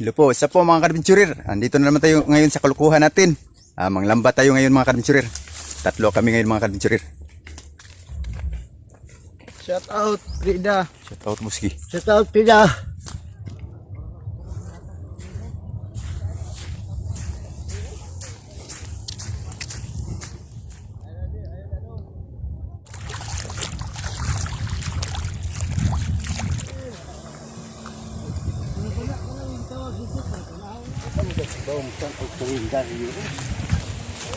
Hello po, isa po mga kadventurer. Andito na naman tayo ngayon sa kalukuhan natin. Ah, manglamba tayo ngayon mga kadventurer. Tatlo kami ngayon mga kadventurer. Shout out, Frida. Shout out Muski. Shout out, Frida.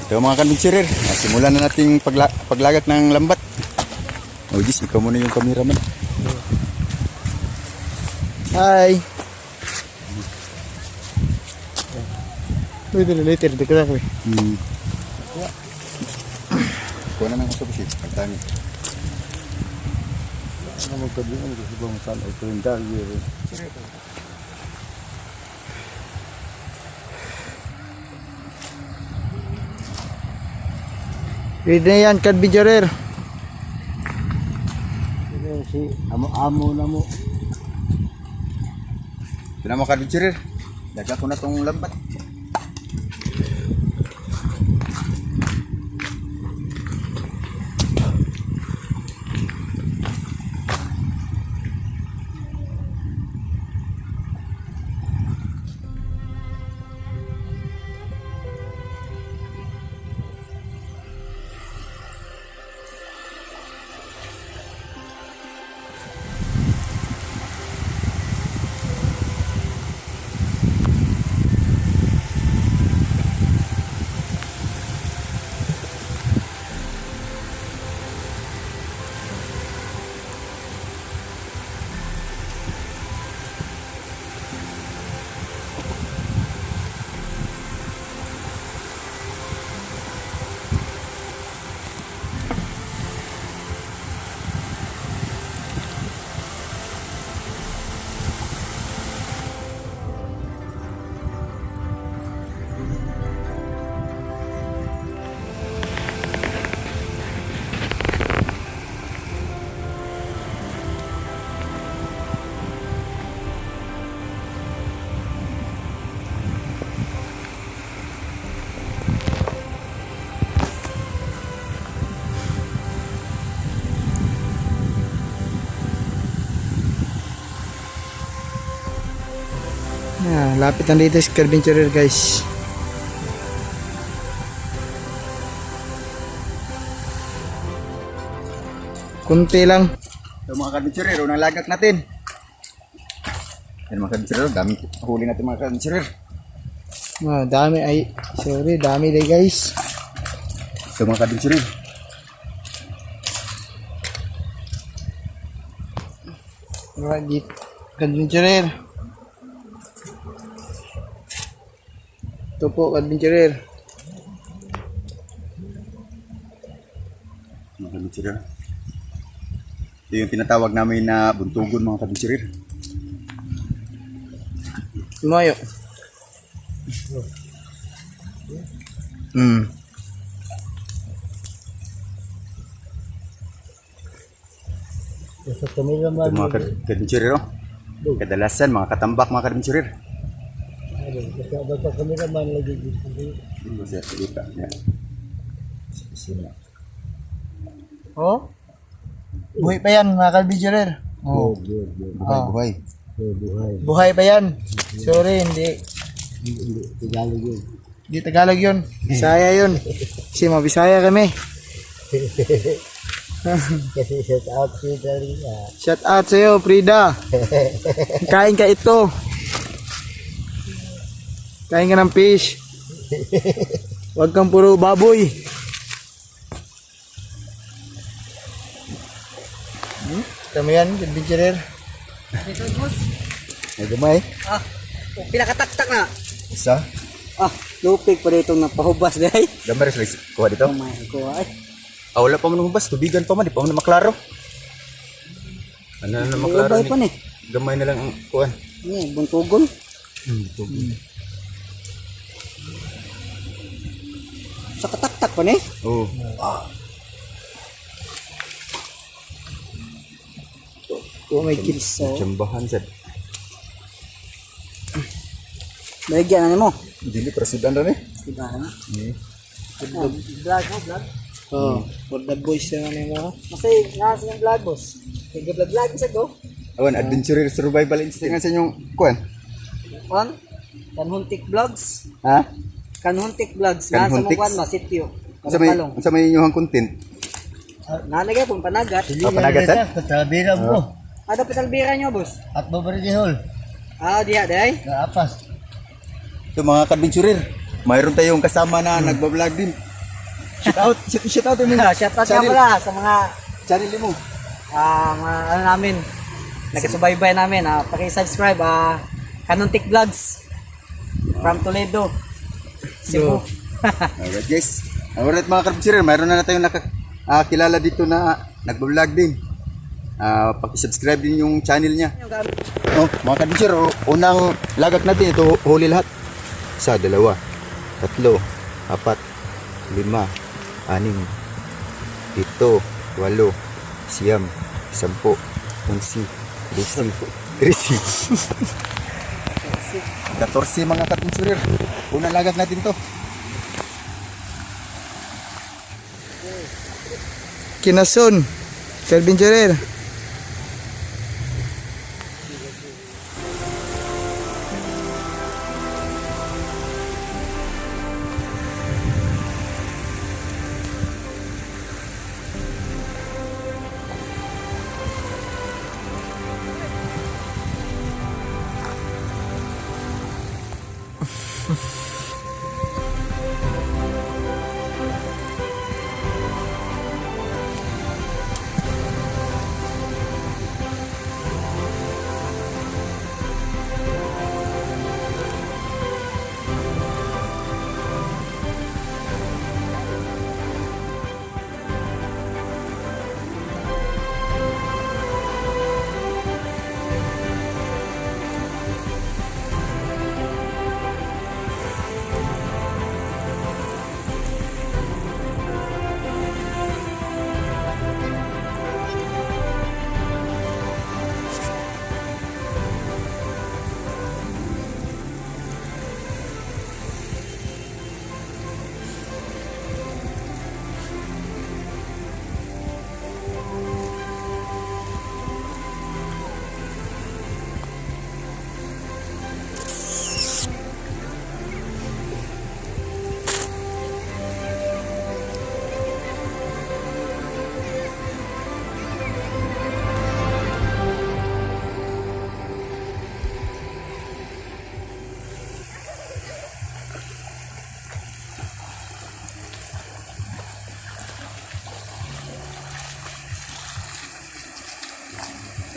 Ito mga. Ah, simulan na nating pagla paglagak ng lambat. Oh, Jis, ikaw muna yung cameraman. Hi. Uy, dito later. Dito na kami. Hmm. Kuha na ng kasi. Pagtangi. Ano mo kabi ano kasi bang saan ay kalendar Ready na yan, kadbidyorer. Si amo-amo na mo. Mga kadventurer. Lagak ko na tong lambat. Yeah, lapit na dito si guys. Kunti lang. Ito mga kadventurer. Unang lagak natin. Yan mga kadventurer. Dami huli natin mga kadventurer. Ah, dami ay sorry, dami day guys. Ito mga kadventurer. Right, di Ito po, adventurer. Mga kadventurer. Ito yung tinatawag namin na buntugon mga kadventurer. Tumayo. Hmm. Ito mga kad- kadventurer. Oh. Kadalasan mga katambak mga kadventurer. Sa kamila man lagi Kasi salita niya. Sino? Oh? Buhay pa yan, mga kalbidyorer. Oh. Buhay, buhay. Buhay pa yan. Sorry, hindi. Tagalog yun. Hindi Tagalog yun. Bisaya yun. Kasi mabisaya kami. Kasi shout out si Darina. Shout out sa'yo, Frida. Kain ka ito. Kain ka ng fish. Huwag kang puro baboy. Hmm? Tama yan, adventurer. May gamay. Ah, oh, pinakataktak na. Isa. Ah, lupig pa dito napahubas dahil. Gamay rin sila kuha dito. May ko ay. Ah, wala pa man hubas. Tubigan pa man. Di pa man na maklaro. Ano na maklaro ni? pa ni. Gamay na lang ang kuhan. Ni buntugon. Hmm, Sa kataktak pa ni. Oo. Oh my kids. So, Jambahan sad. Baligyan na mo. Dili para sudan rin eh. Diba na? Oh, vlog mo, vlog. Oh, for the boys na mo. Kasi nasa yung vlog boss. Tiga vlog vlog sa go. Awan, adventure survival instinct nga sa inyong kuan. Juan, Kanhuntik Vlogs. Ha? Kanhuntik Vlogs. Nasa Kanhuntik? kwan ba, sityo. Sa may, Kalong. sa may inyong content. Nalagay pong panagat. Ah, panagat sir? Katabira mo. Ada pitalbira nyo, boss. At babarigihol. Ah, diha, day. Naapas. Ito mga kadventurer, mayroon tayong kasama na nagbablog din. Shout out, shout, shout out mo. Shout out nga Channel. pala sa mga Channel mo. ah mga ano namin. Nagkasubaybay namin. Ah, paki-subscribe ah Kanuntik Vlogs from Toledo. Cebu. Alright guys. Alright mga kadventurer, mayroon na na tayong nakakilala dito na nagbablog din. Ah, paki-subscribe din yung channel niya. Oh, mga oh, unang lagak natin ito huli lahat. Isa, dalawa, tatlo, apat, lima, anim, pito, walo, siyam, sampo, unsi, desi, trisi. 14 mga kadventurer. Unang lagak natin to. Kinason. Kelvin Cherer.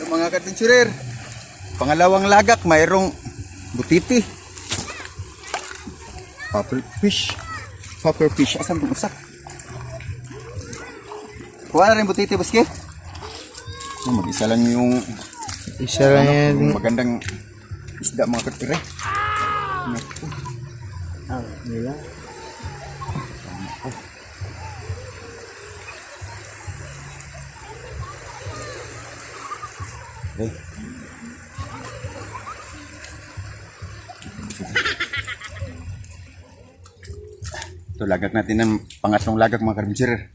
Mga kadventurer, pangalawang lagak, mayroong butiti. Puffer fish. Puffer fish. Asan itong usak? Kuha na rin butiti, buski. Oh, mag-isa lang yung Isa lang yan. yung magandang isda mga kadventurer. Ah, nila. Okay. Ito, lagak natin ng pangatlong lagak mga kadventurer.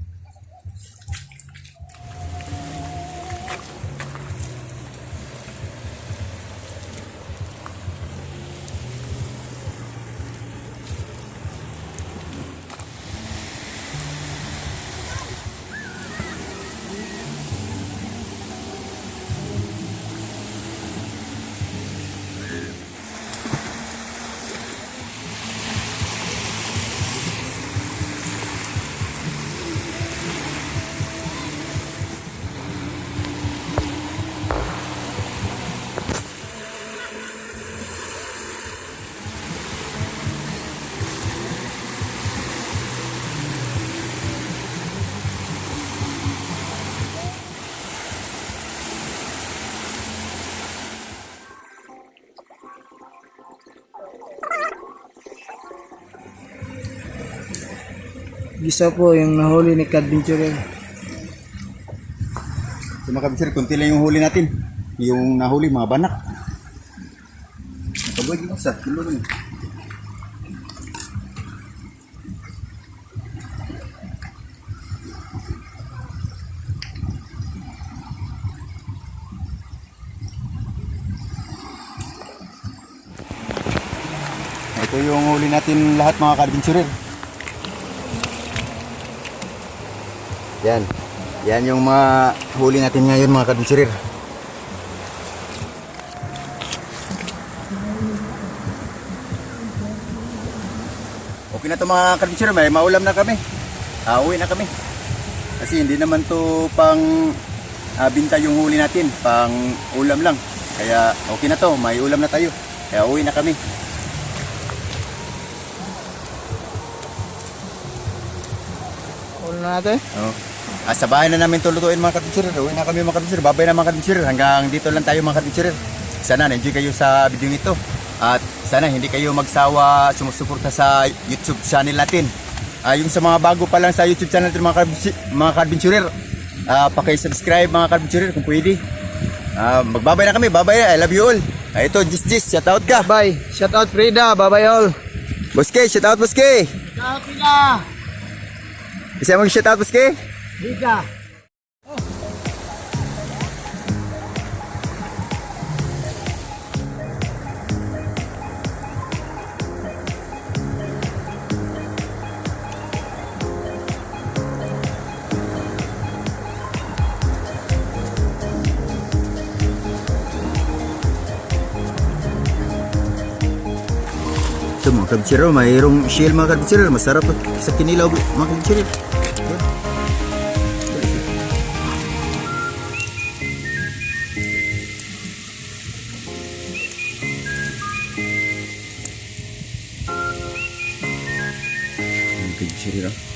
Gisa po yung nahuli ni Cad Venturin. So mga kabisir, kunti lang yung huli natin. Yung nahuli, mga banak. Nakabuhay yung isa, kilo rin. Ito yung huli natin lahat mga kabinsurin. Yan. Yan yung mga huli natin ngayon mga ka-adventurer. Okay na to mga ka-adventurer. May maulam na kami. Ah, uwi na kami. Kasi hindi naman to pang ah, binta yung huli natin. Pang ulam lang. Kaya okay na to. May ulam na tayo. Kaya uwi na kami. Ulo na natin. Oh. Ah, sa bahay na namin tulutuin mga kabinsurer. Uwi na kami mga kabinsurer. Babay na mga kabinsurer. Hanggang dito lang tayo mga kabinsurer. Sana na-enjoy kayo sa video nito. At sana hindi kayo magsawa sumusuporta sa YouTube channel natin. Ah, yung sa mga bago pa lang sa YouTube channel natin mga mga kabinsurer. Ah, paki-subscribe mga kabinsurer kung pwede. Ah, magbabay na kami. Babay. I love you all. Ah, ito, Jis Jis. Shout out ka. Bye. Shout out Frida. Bye bye all. Boske, shout out Boske. Ciao, Pila! Isa mag shout out Boske. Ito mga kabitsiro, mayroong shell mga kabitsiro. Masarap sa kinilaw mga kabitsiro. Kabitsiro.